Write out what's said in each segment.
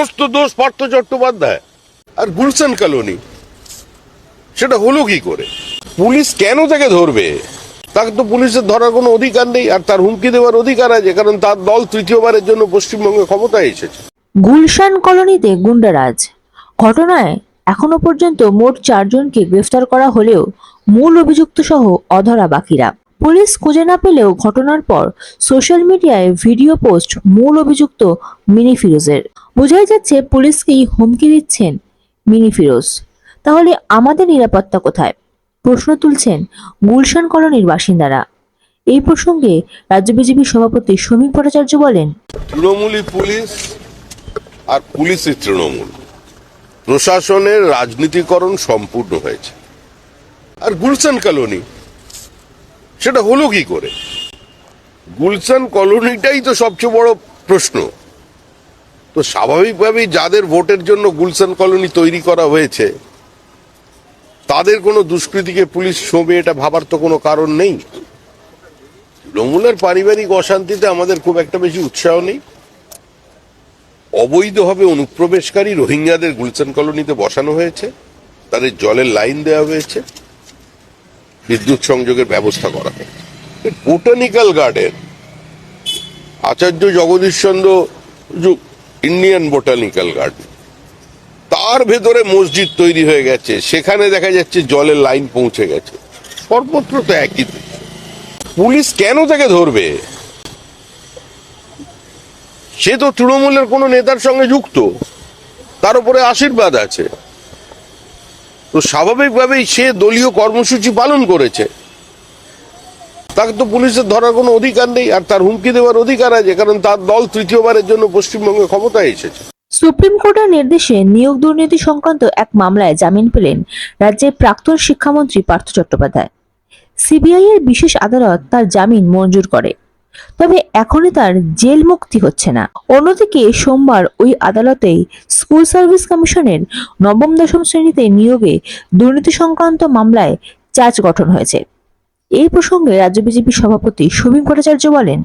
সমস্ত দোষ পার্থ চট্টোপাধ্যায়। আর গুলশান কলোনি, সেটা হলো কি করে? পুলিশ কেন তাকে ধরবে? তাকে তো পুলিশের ধরার কোনো অধিকার নেই, আর তার হুমকি দেওয়ার অধিকার আছে, কারণ তার দল তৃতীয়বারের জন্য পশ্চিমবঙ্গে ক্ষমতায় এসেছে। গুলশান কলোনিতে গুন্ডারাজ। ঘটনায় এখনও পর্যন্ত মোট চারজনকে গ্রেফতার করা হলেও মূল অভিযুক্ত সহ অধরা বাকিরা। পুলিশ খুঁজে না পেলেও ঘটনার পর সোশ্যাল মিডিয়ায় ভিডিও পোস্ট মূল অভিযুক্ত মিনি ফিরোজের। বোঝাই যাচ্ছে পুলিশকেই হুমকি দিচ্ছেন মিনি ফিরোজ। তাহলে আমাদের নিরাপত্তা কোথায়? প্রশ্ন তুলছেন গুলশান কলোনির বাসিন্দারা। এই প্রসঙ্গে রাজ্য বিজেপি সভাপতি শ্রমিক ভট্টাচার্য বলেন তৃণমূলী পুলিশ আর পুলিশের তৃণমূল। প্রশাসনের রাজনীতিকরণ সম্পূর্ণ হয়েছে। আর গুলশান কলোনি, সেটা হলো কি করে? গুলশান কলোনিটাই তো সবচেয়ে বড় প্রশ্ন। তো স্বাভাবিকভাবেই যাদের ভোটের জন্য গুলশান কলোনি তৈরি করা হয়েছে, তাদের কোনো দুষ্কৃতিকে পুলিশ শোবে এটা ভাবার তো কোনো কারণ নেই। তৃণমূলের পারিবারিক অশান্তিতে আমাদের খুব একটা বেশি উৎসাহ নেই। অবৈধভাবে অনুপ্রবেশকারী রোহিঙ্গাদের গুলশান কলোনিতে বসানো হয়েছে, তাদের জলের লাইন দেওয়া হয়েছে, বিদ্যুৎ সংযোগের ব্যবস্থা করা হয়েছে। Botanical garden Acharya Jagadish Chandra Indian botanical garden তার ভেতরে মসজিদ তৈরি হয়ে গেছে। সেখানে দেখা যাচ্ছে জলের লাইন পৌঁছে গেছে। সর্বত্র তো একই। পুলিশ কেন তাকে ধরবে? সে তো তৃণমূলের কোনো নেতার সঙ্গে যুক্ত। তার উপরে আশীর্বাদ আছে। তো স্বাভাবিকভাবেই সে দলীয় কর্মসূচি পালন করেছে। তাকে তো পুলিশের ধরার কোনো অধিকার নেই আর তার হুমকি দেওয়ার অধিকার আছে, কারণ তার দল তৃতীয়বারের জন্য পশ্চিমবঙ্গে ক্ষমতায় এসেছে। সুপ্রিম কোর্টের নির্দেশে নিয়োগ দুর্নীতি সংক্রান্ত এক মামলায় জামিন পেলেন রাজ্যের প্রাক্তন শিক্ষামন্ত্রী পার্থ চট্টোপাধ্যায়। সিবিআই এর বিশেষ আদালত তার জামিন মঞ্জুর করে। তবে এখনই তার জেল মুক্তি হচ্ছে না। অন্যদিকে সোমবার ওই আদালতেই স্কুল সার্ভিস কমিশনের নবম দশম শ্রেণীতে নিয়োগে দুর্নীতি সংক্রান্ত মামলায় চার্জ গঠন হয়েছে। এই প্রসঙ্গে রাজ্য বিজেপি সভাপতি সমীপ ভট্টাচার্য বলেন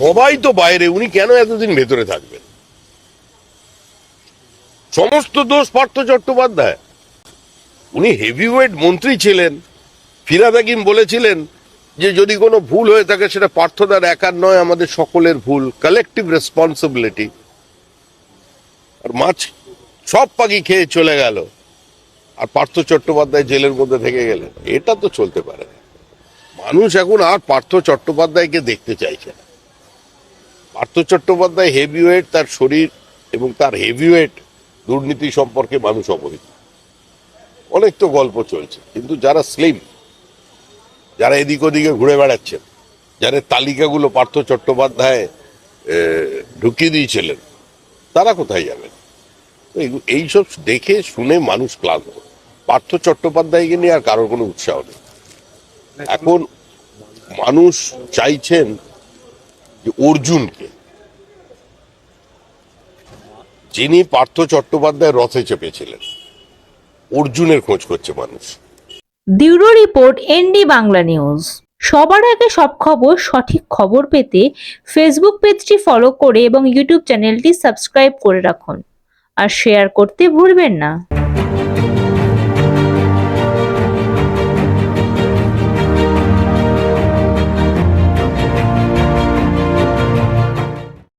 সবাই তো বাইরে, উনি কেন এতদিন ভেতরে থাকবেন? সমস্ত দোষ পার্থ চট্টোপাধ্যায়। উনি হেভিওয়েট মন্ত্রী ছিলেন। ফিরাদ বলেছিলেন যে যদি কোনো ভুল হয়ে থাকে, সেটা পার্থদার একার নয়, আমাদের সকলের ভুল কালেকটিভ রেসপন্সিবিলিটি আর মাছ সব পাখি খেয়ে চলে গেল। আর পার্থ চট্টোপাধ্যায় জেলের মধ্যে থেকে গেলেন। এটা তো চলতে পারে মানুষ এখন আর পার্থ চট্টোপাধ্যায়কে দেখতে চাইছে না। পার্থ চট্টোপাধ্যায় হেভিওয়েট তার শরীর এবং তার হেভিওয়েট দুর্নীতি সম্পর্কে মানুষ অবহিত। অনেক তো গল্প চলছে, কিন্তু যারা স্লিম যারা এদিক ওদিকে ঘুরে বেড়াচ্ছেন, যাদের তালিকাগুলো পার্থ চট্টোপাধ্যায় ঢুকিয়ে দিয়েছিলেন, তারা কোথায় যাবেন? এইসব দেখে শুনে মানুষ ক্লান্ত। পার্থ চট্টোপাধ্যায়কে নিয়ে আর কারোর কোনো উৎসাহ নেই। এখন মানুষ চাইছেন যে অর্জুনকে। যিনি পার্থ চট্টোপাধ্যায় রথে চেপেছিলেন, অর্জুনের খোঁজ করছে মানুষ। Bureau report ND Bangla news. সবার আগে সব খবর, সঠিক খবর পেতে ফেসবুক পেজটি ফলো করে এবং ইউটিউব চ্যানেলটি সাবস্ক্রাইব করে রাখুন। আর শেয়ার করতে ভুলবেন না।